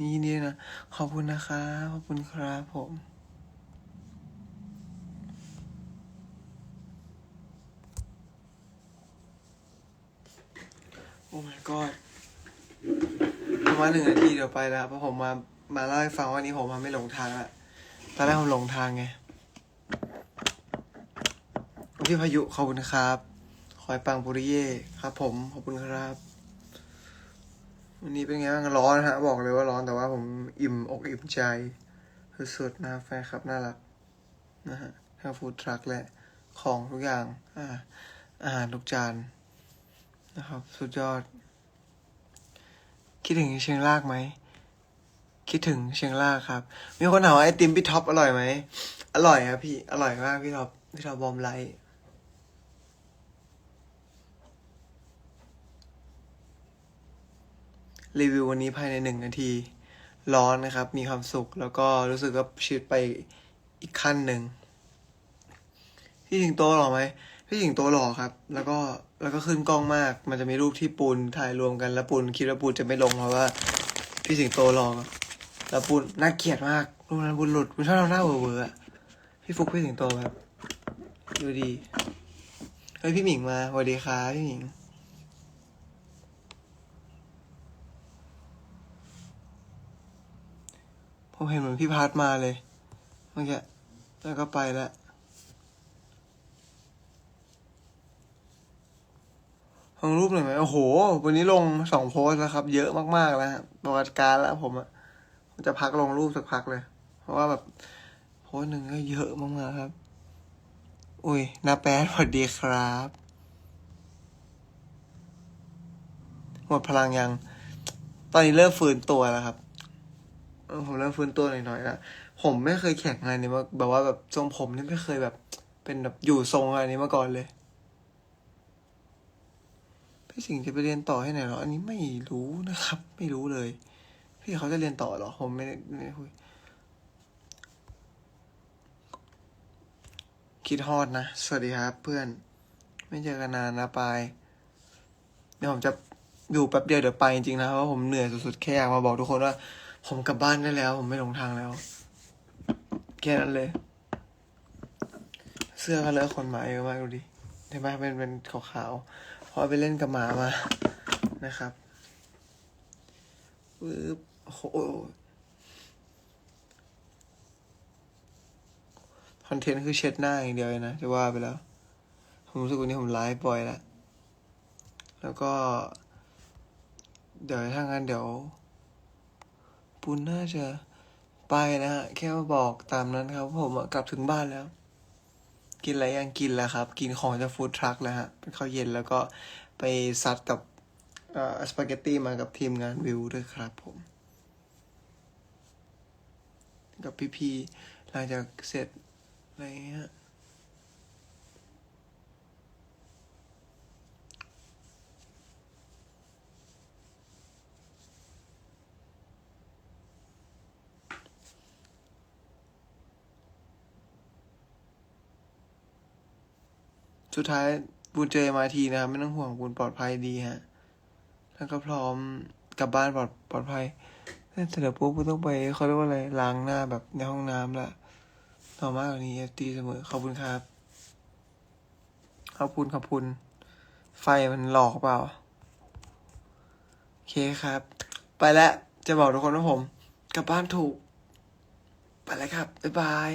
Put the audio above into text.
นี่นี่นะ ขอบคุณนะครับขอบคุณครับผม โอ้ my god ประมาณหนึ่งนาทีเดี๋ยวไปแล้วเพราะผมมา มาเล่าให้ฟังว่านี้ผมมาไม่หลงทางละตอนแรกผมหลงทางไงพี่พายุขอบคุณครับ คอยปังปุริเย่ครับผม ขอบคุณครับ วันนี้เป็นไงบ้างร้อนฮะ บอกเลยว่าร้อนแต่ว่าผมอิ่มอกอิ่มใจสุดๆนะแฟนครับน่ารักนะฮะทั้งฟู้ดทรัคและของทุกอย่างอ่าอาหารทุกจานนะครับ สุดยอด คิดถึงเชียงรากไหม คิดถึงเชียงรากครับ มีคนถามว่าไอติมพี่ท็อปอร่อยไหม อร่อยครับพี่ อร่อยมากพี่ท็อป พี่ท็อปบอมไลท์ รีวิววันนี้ภายในหนึ่งนาที ร้อนนะครับ มีความสุข แล้วก็รู้สึกว่าชีวิตไปอีกขั้นหนึ่งพี่สิงโตหล่อไหมพี่สิงโตหล่อครับ แล้วก็แล้วก็ขึ้นกล้องมาก มันจะมีรูปที่ปูนถ่ายรวมกันแล้วปูนคิดว่าปูนจะไม่ลงเพราะว่าพี่สิงโตหล่อแล้วปูนน่าเกลียดมากรูปนั้นปูนหลุดปูนชอบทำหน้าเวอร์ๆอพี่ฟุกพี่สิงโตครับดูดีเฮ้ยพี่หมิงมาสวัสดีครับพี่หมิง ผมเห็นเหมือนพี่พัดมาเลยเมื่อกี้แล้วก็ไปแล้วลงรูปหน่อยไหมโอ้โห วันนี้ลงสองโพสแล้วครับ เยอะมากๆแล้วประวัติการแล้วผมอะผมจะพักลงรูปสักพักเลย เพราะว่าแบบโพสหนึ่งก็เยอะมากๆครับ อุ้ยนาแป๊ดสวัสดีครับ หมดพลังยัง ตอนนี้เริ่มฟื้นตัวแล้วครับ ผมเริ่มฟื้นตัวหน่อยๆแล้วผมไม่เคยแข่งอะไรนี้มาแบบว่าแบบทรงผมนี่ไม่เคยแบบ เป็นแบบอยู่ทรงอะไรนี้มาก่อนเลยพี่สิงห์จะไปเรียนต่อให้ไหนหรอ อันนี้ไม่รู้นะครับ ไม่รู้เลย พี่เขาจะเรียนต่อหรอ ผมไม่ไม่คุยคิดฮอดนะ สวัสดีครับ เพื่อน ไม่เจอกันนานนะปายเดี๋ยวผมจะอยู่แป๊บเดียวเดี๋ยวไปจริงๆนะเพราะผมเหนื่อยสุดๆแค่อยากมาบอกทุกคนว่า ผมกลับบ้านได้แล้ว ผมไม่หลงทางแล้วแค่นั้นเลย เสื้อก็เลอะขนหมาเยอะมากดูดิเห็นไหมเป็นเป็นขาวๆเพราะไปเล่นกับหมามานะครับปึ๊บโอ้โหคอนเทนต์คือเช็ดหน้าอย่างเดียวเลยนะจะว่าไปแล้ว ผมรู้สึกวันนี้ผมไลฟ์บ่อยแล้ว แล้วก็ เดี๋ยวถ้างั้นเดี๋ยว ปุณน่าจะไปนะฮะแค่มาบอกตามนั้นครับ ผมกลับถึงบ้านแล้ว กินอะไรยังกินแล้วครับ กินของจากฟู้ดทรัคแล้วฮะเป็นข้าวเย็นแล้วก็ไปซัดกับออสปาเกตตี้มากับทีมงานวิวด้วยครับผม กับพี่ๆหลังจากเสร็จอะไรเงี้ย สุดท้ายบูนเจอมาทีนะครับไม่ต้องห่วงบูนปลอดภัยดีฮะ แล้วก็พร้อมกลับบ้านปลอดปลอดภัยแต่เสร็จแล้วปุ๊บบูต้องไปเขาเรียกว่าอะไรล้างหน้าแบบในห้องน้ำละต่อมากกว่านี้ตีเสมอขอบคุณครับ ขอบคุณขอบคุณ ไฟมันหลอกเปล่า โอเคครับ ไปแล้วจะบอกทุกคนว่าผม กลับบ้านถูก ไปแล้วครับ บ๊ายบาย